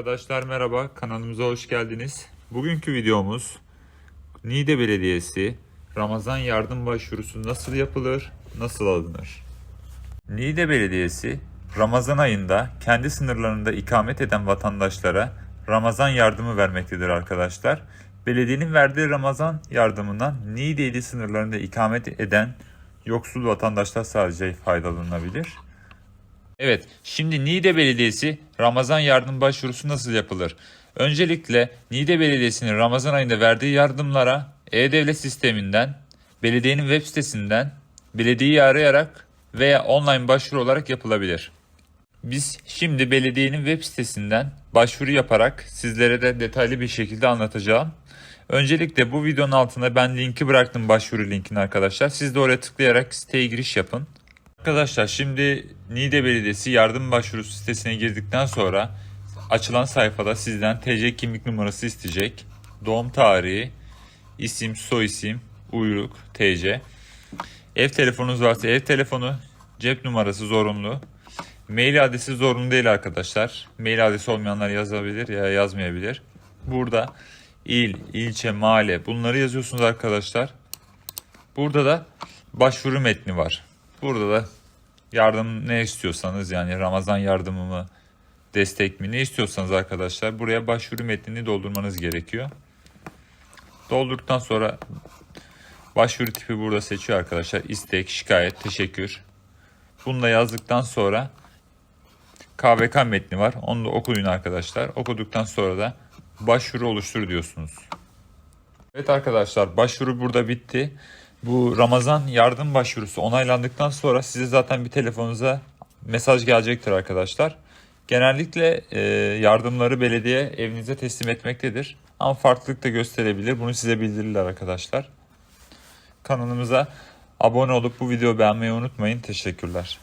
Arkadaşlar merhaba, kanalımıza hoş geldiniz. Bugünkü videomuz Niğde Belediyesi Ramazan yardım başvurusu nasıl yapılır, nasıl alınır? Niğde Belediyesi Ramazan ayında kendi sınırlarında ikamet eden vatandaşlara Ramazan yardımı vermektedir arkadaşlar. Belediyenin verdiği Ramazan yardımından Niğde ili sınırlarında ikamet eden yoksul vatandaşlar sadece faydalanabilir. Evet, şimdi Niğde Belediyesi Ramazan yardım başvurusu nasıl yapılır? Öncelikle Niğde Belediyesi'nin Ramazan ayında verdiği yardımlara e-devlet sisteminden, belediyenin web sitesinden, belediyeyi arayarak veya online başvuru olarak yapılabilir. Biz şimdi belediyenin web sitesinden başvuru yaparak sizlere de detaylı bir şekilde anlatacağım. Öncelikle bu videonun altına ben linki bıraktım başvuru linkini arkadaşlar. Siz de oraya tıklayarak siteye giriş yapın. Arkadaşlar şimdi Niğde Belediyesi yardım başvurusu sitesine girdikten sonra açılan sayfada sizden TC kimlik numarası isteyecek. Doğum tarihi, isim, soyisim, uyruk, TC. Ev telefonunuz varsa ev telefonu, cep numarası zorunlu. Mail adresi zorunlu değil arkadaşlar. Mail adresi olmayanlar yazabilir ya yazmayabilir. Burada il, ilçe, mahalle bunları yazıyorsunuz arkadaşlar. Burada da başvuru metni var. Burada da yardım ne istiyorsanız yani Ramazan yardımı mı, destek mi ne istiyorsanız arkadaşlar buraya başvuru metnini doldurmanız gerekiyor. Doldurduktan sonra başvuru tipi burada seçiyor arkadaşlar. İstek, şikayet, teşekkür. Bunu da yazdıktan sonra KVK metni var. Onu da okuyun arkadaşlar. Okuduktan sonra da başvuru oluştur diyorsunuz. Evet arkadaşlar başvuru burada bitti. Bu Ramazan yardım başvurusu onaylandıktan sonra size zaten bir telefonunuza mesaj gelecektir arkadaşlar. Genellikle e, yardımları belediye evinize teslim etmektedir. Ama farklılık da gösterebilir. Bunu size bildirirler arkadaşlar. Kanalımıza abone olup bu videoyu beğenmeyi unutmayın. Teşekkürler.